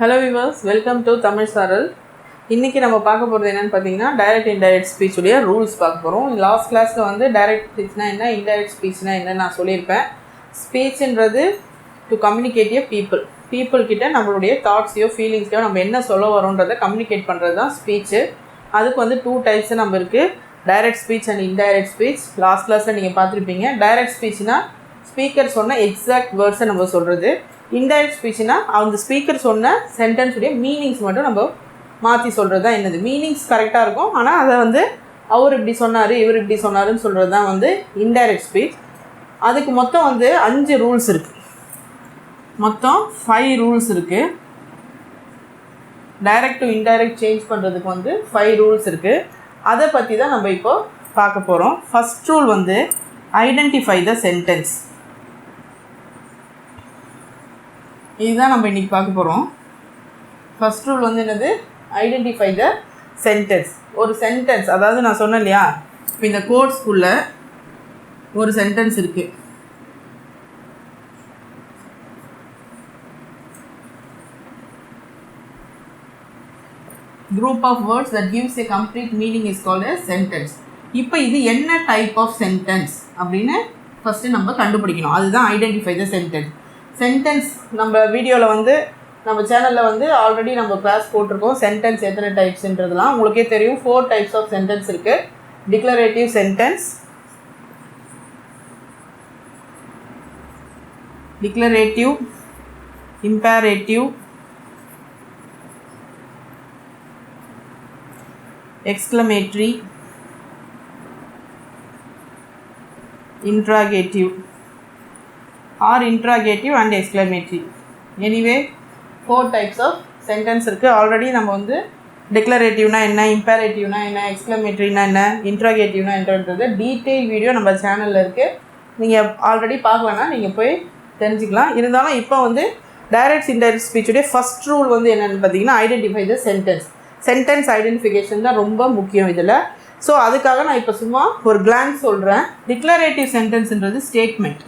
Hello viewers welcome to Tamil Saral இன்றைக்கி நம்ம பார்க்க போகிறது என்னென்னு பார்த்தீங்கன்னா டைரக்ட் இன்டைரக்ட் ஸ்பீச்சுடைய ரூல்ஸ் பார்க்க போகிறோம் லாஸ்ட் கிளாஸில் வந்து டைரக்ட் ஸ்பீச்னா என்ன இன்டைரக்ட் ஸ்பீச்னா என்ன நான் சொல்லியிருப்பேன். ஸ்பீச்சுன்றது to communicate a people people கிட்ட நம்மளுடைய தாட்ஸையோ ஃபீலிங்ஸையோ நம்ம என்ன சொல்ல வரோன்றதை கம்யூனிகேட் பண்ணுறது தான் ஸ்பீச்சு அதுக்கு வந்து டூ டைப்ஸ் நம்ம இருக்குது direct speech and indirect speech last கிளாஸில் நீங்கள் பார்த்துருப்பீங்க. டைரக்ட் ஸ்பீச்னா ஸ்பீக்கர் சொன்ன எக்ஸாக்ட் வேர்ட்ஸை நம்ம சொல்கிறது இன்டைரக்ட் ஸ்பீச்னா அந்த ஸ்பீக்கர் சொன்ன சென்டென்ஸுடைய மீனிங்ஸ் மட்டும் நம்ம மாற்றி சொல்கிறது தான் என்னது மீனிங்ஸ் கரெக்டாக இருக்கும். ஆனால் அதை வந்து அவர் இப்படி சொன்னார் இவர் இப்படி சொன்னாருன்னு சொல்கிறது தான் வந்து இன்டைரக்ட் ஸ்பீச் அதுக்கு மொத்தம் வந்து அஞ்சு ரூல்ஸ் இருக்குது மொத்தம் ஃபைவ் ரூல்ஸ் இருக்குது டைரக்ட் டு இன்டைரக்ட் சேஞ்ச் பண்ணுறதுக்கு வந்து ஃபைவ் ரூல்ஸ் இருக்குது அதை பற்றி தான் நம்ம இப்போது பார்க்க போகிறோம் ஃபஸ்ட் ரூல் வந்து ஐடென்டிஃபை த சென்டென்ஸ் இதுதான் நம்ம இன்றைக்கி பார்க்க போகிறோம் ஃபஸ்ட் ரூல் வந்து என்னது? ஐடென்டிஃபை த சென்டென்ஸ் ஒரு சென்டென்ஸ் அதாவது நான் சொன்னேன் இல்லையா? இப்போ இந்த கோட் ஒரு சென்டென்ஸ் இருக்குது group of words that gives a complete meaning is called a sentence. இப்போ இது என்ன டைப் ஆஃப் சென்டென்ஸ் அப்படின்னு ஃபஸ்ட்டு நம்ம கண்டுபிடிக்கணும். அதுதான் ஐடென்டிஃபை த சென்டென்ஸ் சென்டென்ஸ் நம்ம வீடியோவில் வந்து நம்ம சேனலில் வந்து ஆல்ரெடி நம்ம கிளாஸ் போட்டிருக்கோம். சென்டென்ஸ் எத்தனை டைப்ஸ்ன்றதுலாம் உங்களுக்கே தெரியும். ஃபோர் டைப்ஸ் ஆஃப் சென்டென்ஸ் இருக்குது declarative sentence declarative imperative exclamatory. Interrogative. Or interrogative and exclamatory anyway four types of sentence இருக்குது ஆல்ரெடி நம்ம வந்து டிக்ளரேட்டிவ்னா என்ன இம்பேரேட்டிவ்னா என்ன எக்ஸ்க்ளமேட்ரினா என்ன இன்ட்ராகேட்டிவ்னா என்னன்றது டீட்டெயில் வீடியோ நம்ம சேனலில் இருக்குது நீங்கள் ஆல்ரெடி பார்க்கலன்னா நீங்கள் போய் தெரிஞ்சுக்கலாம். இருந்தாலும் இப்போ வந்து டைரக்ட் இன்டைரக்ட் ஸ்பீச்சுடைய ஃபஸ்ட் ரூல் வந்து என்னென்னு பார்த்தீங்கன்னா identify the sentence sentence identification தான் ரொம்ப முக்கியம் இதில். ஸோ அதுக்காக நான் இப்போ சும்மா ஒரு கிளான்ஸ் சொல்கிறேன் declarative சென்டென்ஸ்ன்றது statement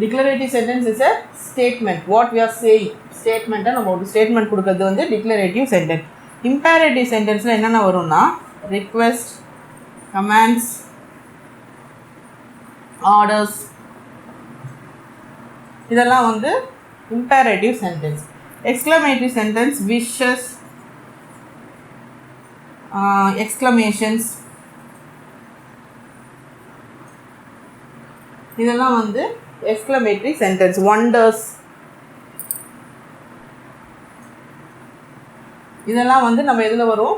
declarative sentence is a statement what we are saying ஸ்டேட்மெண்ட்டை நம்ம ஒரு ஸ்டேட்மெண்ட் கொடுக்கறது வந்து டிக்ளரேட்டிவ் சென்டென்ஸ் இம்பேரேட்டிவ் சென்டென்ஸில் என்னென்ன வரும்னா ரிக்வெஸ்ட் கமாண்ட்ஸ் ஆர்டர்ஸ் இதெல்லாம் வந்து imperative sentence exclamative sentence wishes exclamations இதெல்லாம் வந்து எக்ஸ்க்ளமேட்ரி சென்டென்ஸ் ஒண்டர்ஸ் இதெல்லாம் வந்து நம்ம எதில் வரும்?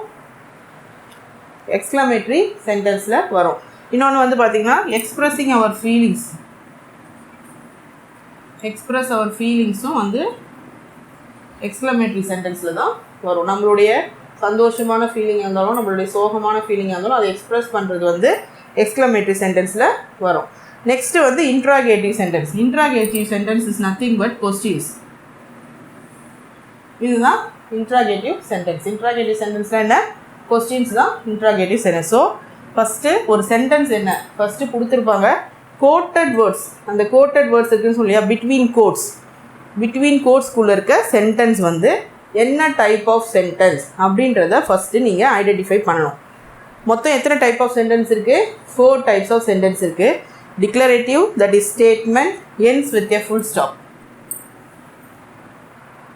எக்ஸ்க்ளமேட்ரி சென்டென்ஸில் வரும். இன்னொன்று வந்து பார்த்திங்கன்னா expressing our feelings express our ஃபீலிங்ஸும் வந்து எக்ஸ்க்ளமேட்ரி சென்டென்ஸில் தான் வரும். நம்மளுடைய சந்தோஷமான ஃபீலிங்காக இருந்தாலும் நம்மளுடைய சோகமான ஃபீலிங்காக இருந்தாலும் அதை எக்ஸ்ப்ரெஸ் பண்ணுறது வந்து எக்ஸ்க்ளமேட்ரி சென்டென்ஸில் வரும். நெக்ஸ்ட்டு வந்து interrogative sentence interrogative sentence is nothing but questions இதுதான் இன்ட்ராகேட்டிவ் சென்டென்ஸ் இன்ட்ராகேட்டிவ் சென்டென்ஸில் என்ன? கொஸ்டின்ஸ் தான் இன்ட்ராகேட்டிவ் சென்டென்ஸ் ஸோ ஃபஸ்ட்டு ஒரு சென்டென்ஸ் என்ன? ஃபஸ்ட்டு கொடுத்துருப்பாங்க. கோட்டட் வேர்ட்ஸ் அந்த கோட்டட் வேர்ட்ஸ் இருக்குன்னு சொல்லியா? பிட்வீன் கோட்ஸ் பிட்வீன் கோட்ஸ்குள்ளே இருக்க சென்டென்ஸ் வந்து என்ன டைப் ஆஃப் சென்டென்ஸ் அப்படின்றத ஃபஸ்ட்டு நீங்கள் ஐடென்டிஃபை பண்ணணும். மொத்தம் எத்தனை டைப் ஆஃப் சென்டென்ஸ் இருக்குது ஃபோர் டைப்ஸ் ஆஃப் சென்டென்ஸ் இருக்குது declarative that is statement ends with a full stop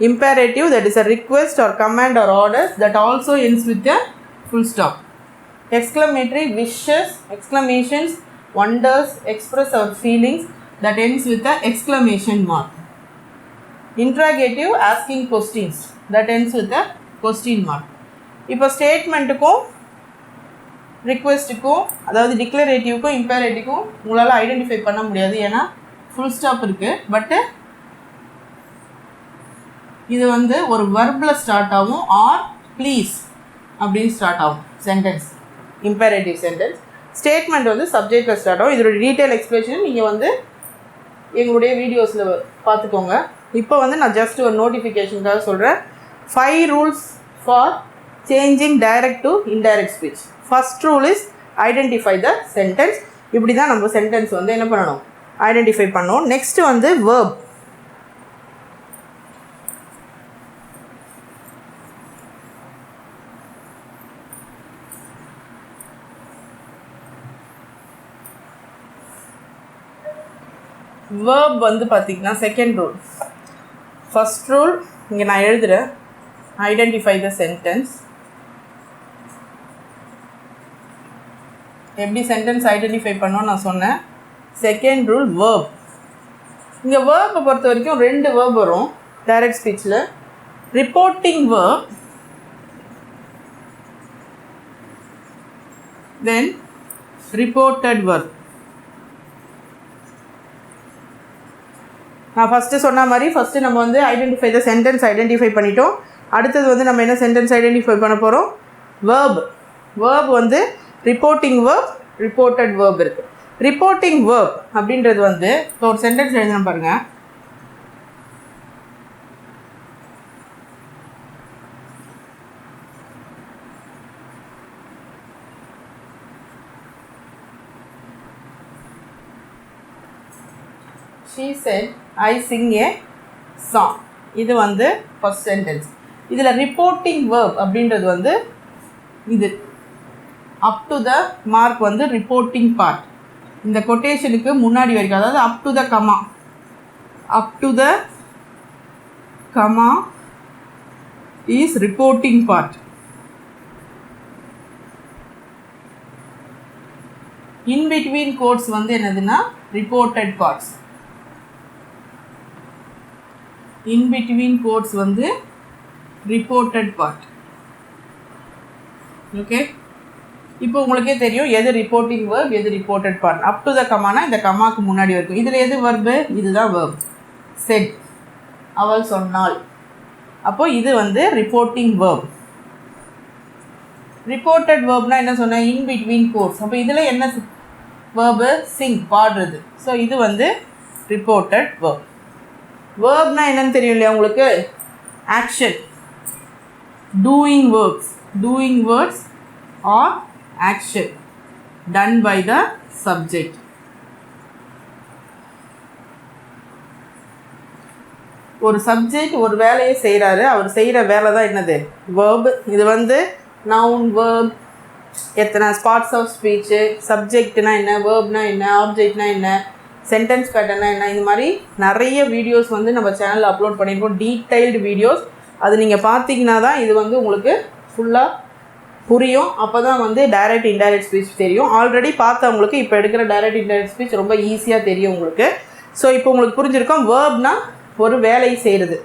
imperative that is a request or command or orders that also ends with a full stop exclamatory wishes exclamations wonders express our feelings that ends with a exclamation mark interrogative asking questions that ends with a question mark இப்போ ஸ்டேட்மெண்ட்டுக்கும் ரிக்வெஸ்ட்டுக்கும் அதாவது டிக்ளரேட்டிவ்க்கும் இம்பேரேட்டிவ்க்கும் உங்களால் identify பண்ண முடியாது. ஏன்னா full stop இருக்குது பட்டு இது வந்து ஒரு வர்பில் ஸ்டார்ட் ஆகும். ஆர் ப்ளீஸ் அப்படின்னு ஸ்டார்ட் ஆகும். சென்டென்ஸ் இம்பேரேட்டிவ் சென்டென்ஸ் ஸ்டேட்மெண்ட் வந்து சப்ஜெக்டில் ஸ்டார்ட் ஆகும். இதோட டீட்டெயில் எக்ஸ்பிளேஷன் நீங்கள் வந்து எங்களுடைய வீடியோஸில் பார்த்துக்கோங்க. இப்போ வந்து நான் ஜஸ்ட் ஒரு நோட்டிஃபிகேஷனுக்காக சொல்கிறேன் five rules for changing direct to indirect speech first rule is identify the sentence இப்படி தான் நம்ம சென்டென்ஸ் வந்து என்ன பண்ணணும்? ஐடென்டிஃபை பண்ணணும். நெக்ஸ்ட்டு வந்து வேர்ப் வேர்ப் வந்து பார்த்தீங்கன்னா செகண்ட் ரூல் ஃபஸ்ட் ரூல் இங்கே நான் எழுதுகிறேன் ஐடென்டிஃபை த சென்டென்ஸ் எப்படி சென்டென்ஸ் ஐடென்டிஃபை பண்ணோம் நான் சொன்னேன். செகண்ட் ரூல் வேர்ப் இங்கே வேர்பை பொறுத்த வரைக்கும் ரெண்டு வேர்ப் வரும். Direct ஸ்பீச்சில் reporting verb then reported verb நான் ஃபஸ்ட்டு சொன்ன மாதிரி ஃபஸ்ட்டு நம்ம வந்து ஐடென்டிஃபை த சென்டென்ஸ் ஐடென்டிஃபை பண்ணிட்டோம். அடுத்தது வந்து நம்ம என்ன சென்டென்ஸ் ஐடென்டிஃபை பண்ண போகிறோம் வேர்ப் வேர்ப் வந்து ரிப்போர்ட்டிங் வேர்ப் ரிப்போர்ட்டட் வேர்ப் இருக்குது ரிப்போர்ட்டிங் வேர்ப் அப்படின்றது வந்து இப்போ ஒரு சென்டென்ஸ் எழுதணும் பாருங்கள் she said I sing a song இது வந்து ஃபஸ்ட் சென்டென்ஸ் இதில் ரிப்போர்ட்டிங் வேர்ப் அப்படின்றது வந்து இது அப் டு த மார்க் வந்து ரிப்போர்ட்டிங் பார்ட் இந்த கொட்டேஷனுக்கு முன்னாடி வரைக்கும் அதாவது up to the comma up to the comma is reporting part in between quotes வந்து என்னதுன்னா reported parts in between quotes வந்து ரிப்போர்ட்டட் பார்ட் ஓகே இப்போ உங்களுக்கே தெரியும் எது ரிப்போர்ட்டிங் வேர்ப் எது reported part up to the கமானா இந்த கமாக்கு முன்னாடி வரைக்கும். இதில் எது வர்பு இதுதான் வேர்ப் செட் அவள் சொன்னாள். அப்போ இது வந்து ரிப்போர்ட்டிங் வேர்ப் ரிப்போர்ட்டட் வேர்ப்னா என்ன சொன்னேன்? இன் பிட்வீன் கோர்ஸ் அப்போ இதில் என்ன வேர்பு சிங் பாடுறது. ஸோ இது வந்து ரிப்போர்ட்டட் வேர்ப் வேர்ப்னா என்னன்னு தெரியும் இல்லையா உங்களுக்கு? Action doing verbs doing words are action done by the subject ஒரு சப்ஜெக்ட் ஒரு வேலையை செய்கிறாரு அவர் செய்கிற வேலை தான் என்னது? வேர்பு இது வந்து நவுன் வேர்ப் எத்தனை ஸ்பாட்ஸ் ஆஃப் ஸ்பீச்சு சப்ஜெக்ட்னா என்ன வேர்ப்னா என்ன ஆப்ஜெக்ட்னா என்ன சென்டென்ஸ் பேட்டர்னா என்ன இந்த மாதிரி நிறைய வீடியோஸ் வந்து நம்ம சேனலில் அப்லோட் பண்ணியிருக்கோம். டீட்டெயில்டு வீடியோஸ் அது நீங்கள் பார்த்தீங்கன்னா தான் இது வந்து உங்களுக்கு ஃபுல்லாக புரியும். அப்போ தான் வந்து டைரக்ட் இன்டைரக்ட் ஸ்பீச் தெரியும். ஆல்ரெடி பார்த்தவங்களுக்கு இப்போ எடுக்கிற டைரக்ட் இன்டைரக்ட் ஸ்பீச் ரொம்ப ஈஸியாக தெரியும் உங்களுக்கு. ஸோ இப்போ உங்களுக்கு புரிஞ்சிருக்கோம் வேர்ப்னா ஒரு வேலையை செய்கிறது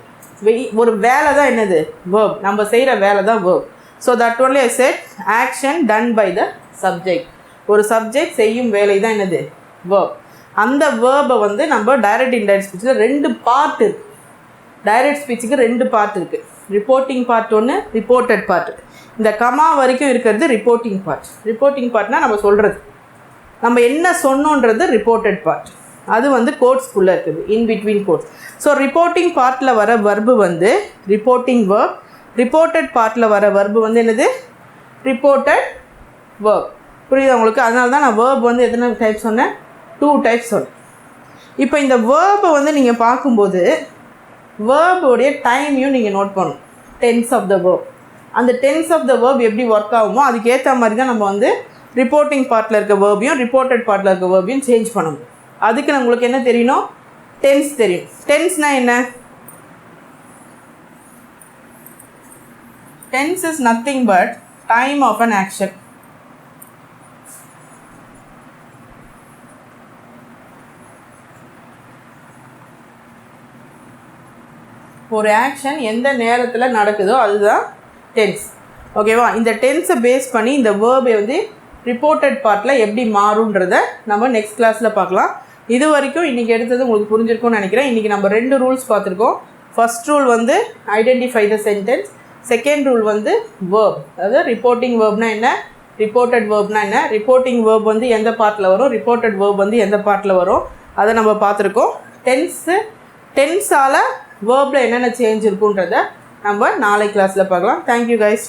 ஒரு வேலை தான் என்னது? வேர்ப் நம்ம செய்கிற வேலை தான் verb so that only I said action done by the subject ஒரு சப்ஜெக்ட் செய்யும் வேலை தான் என்னது? வேர்ப் அந்த வேர்பை வந்து நம்ம டைரக்ட் இன்டைரக்ட் ஸ்பீச்சில் ரெண்டு பார்ட் இருக்குது டைரக்ட் ஸ்பீச்சுக்கு ரெண்டு பார்ட் இருக்குது ரிப்போர்ட்டிங் பார்ட் ஒன்று ரிப்போர்ட்டட் பார்ட் இந்த கமா வரைக்கும் இருக்கிறது ரிப்போர்ட்டிங் பார்ட் ரிப்போர்ட்டிங் பார்ட்னால் நம்ம சொல்கிறது நம்ம என்ன சொன்னோன்றது ரிப்போர்ட்டட் பார்ட் அது வந்து கோட்ஸ்குள்ளே இருக்குது in between quotes so reporting பார்ட்டில் வர வர்பு வந்து ரிப்போர்ட்டிங் வேர்ப் ரிப்போர்ட்டட் பார்ட்டில் வர வர்பு வந்து என்னது? ரிப்போர்ட்டட் வேர்ப் புரியுது உங்களுக்கு? அதனால தான் நான் வேர்ப் வந்து எத்தனை டைப் சொன்னேன்? டூ டைப்ஸ் சொன்னேன். இப்போ இந்த வேர்பை வந்து நீங்கள் பார்க்கும்போது வேர்போடைய டைமையும் நீங்கள் நோட் பண்ணணும். டென்ஸ் ஆஃப் த வேர்ப் அந்த டென்ஸ் ஆஃப் த வேர்ப் எப்படி ஒர்க் ஆகுமோ அதுக்கேற்ற மாதிரி தான் நம்ம வந்து ரிப்போர்ட்டிங் பார்ட்டில் இருக்க வேர்பையும் ரிப்போர்ட்டட் பார்ட்டில் இருக்க வேர்பையும் சேஞ்ச் பண்ணணும். அதுக்கு நம்மளுக்கு என்ன தெரியணும்? டென்ஸ் தெரியும். டென்ஸ்னால் என்ன? Tense is nothing but time of an action ஒரு ஆக்ஷன் எந்த நேரத்தில் நடக்குதோ அதுதான் டென்ஸ் ஓகேவா இந்த டென்ஸை பேஸ் பண்ணி இந்த வேர்பை வந்து ரிப்போர்ட்டட் பார்ட்டில் எப்படி மாறுன்றத நம்ம நெக்ஸ்ட் கிளாஸில் பார்க்கலாம். இது வரைக்கும் இன்றைக்கி எடுத்தது உங்களுக்கு புரிஞ்சிருக்கும்னு நினைக்கிறேன். இன்றைக்கி நம்ம ரெண்டு ரூல்ஸ் பார்த்துருக்கோம். ஃபஸ்ட் ரூல் வந்து identify the sentence second rule வந்து வேர்ப் அதாவது ரிப்போர்ட்டிங் வேர்ப்னா என்ன? ரிப்போர்ட்டட் வேர்ப்னா என்ன? ரிப்போர்ட்டிங் வேர்ப் வந்து எந்த பார்ட்டில் வரும்? ரிப்போர்ட்டட் வேர்ப் வந்து எந்த பார்ட்டில் வரும்? அதை நம்ம பார்த்துருக்கோம். டென்ஸு டென்ஸால் வேர்பில் என்னென்ன சேஞ்ச் இருக்குன்றத நம்ம நாளை கிளாஸில் பார்க்கலாம். Thank you guys